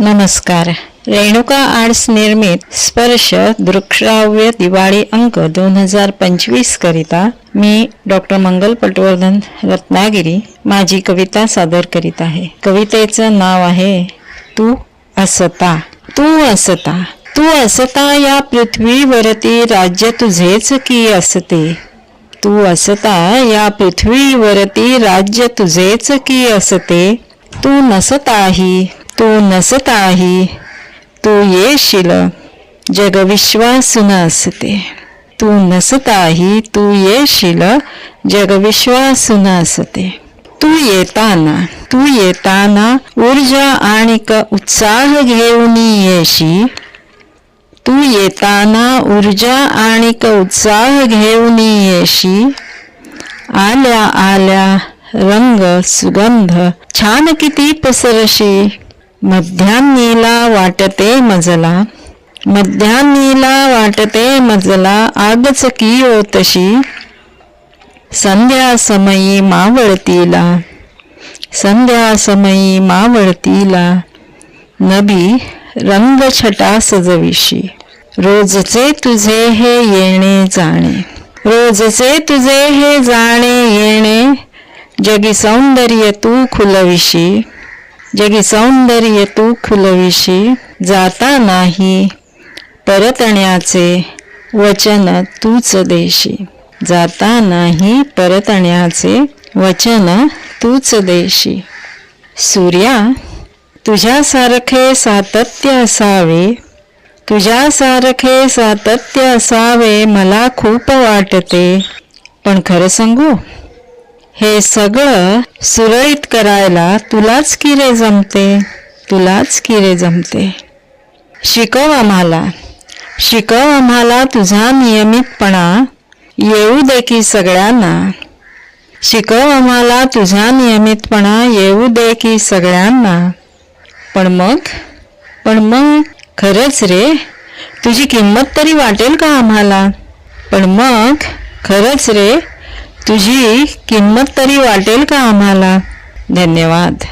नमस्कार. रेणुका आर्ट्स निर्मित स्पर्श दृकश्राव्य दिवाळी अंक दोन हजार पंचवीस करिता मी डॉक्टर मंगल पटवर्धन रत्नागिरी माझी कविता सादर करीत आहे. कवितेचं नाव आहे तू असता तू असता तू असता या पृथ्वीवरती राज्य तुझेच की असते? तू असता या पृथ्वीवरती राज्य तुझेच की असते? तू नसताही तू नसताही तू येशील. जगविश्वासून असते तू नसताही तू येशील. जगविश्वासून असते तू येताना तू येताना ऊर्जा आणि उत्साह घेऊन येशी. तू येताना ऊर्जा आणि उत्साह घेऊन येशी. आल्या आल्या रंग सुगंध छान किती पसरशी. मध्यान्नीला वाटते मजला मध्यान्नीला वाटते मजला आगच की तशी संध्या समयी मावळतीला संध्या समयी मावळतीला नबी रंगछटा सजविशी. रोजचे तुझे हे येणे जाणे रोजचे तुझे हे जाणे येणे जगी सौंदर्य तू खुलविशी. जगी सौंदर्य तू खुलविशी जाता नाही परतण्याचे वचन तूच देशी. जाता नाही परतण्याचे वचन तूच देशी. सूर्या तुझ्यासारखे सातत्य असावे तुझ्यासारखे सातत्य असावे मला खूप वाटते. पण खरं सांगू हे सगळं सुरळीत करायला तुलाच किरे जमते तुलाच किरे जमते. शिकव आम्हाला शिकव आम्हाला तुझा नियमितपणा येऊ दे की सगळ्यांना. शिकव आम्हाला तुझा नियमितपणा येऊ दे की सगळ्यांना. पण मग? पण मग खरंच रे तुझी किंमत तरी वाटेल का आम्हाला? पण मग? खरंच रे तुझी किंमत तरी वाटेल का आम्हाला? धन्यवाद.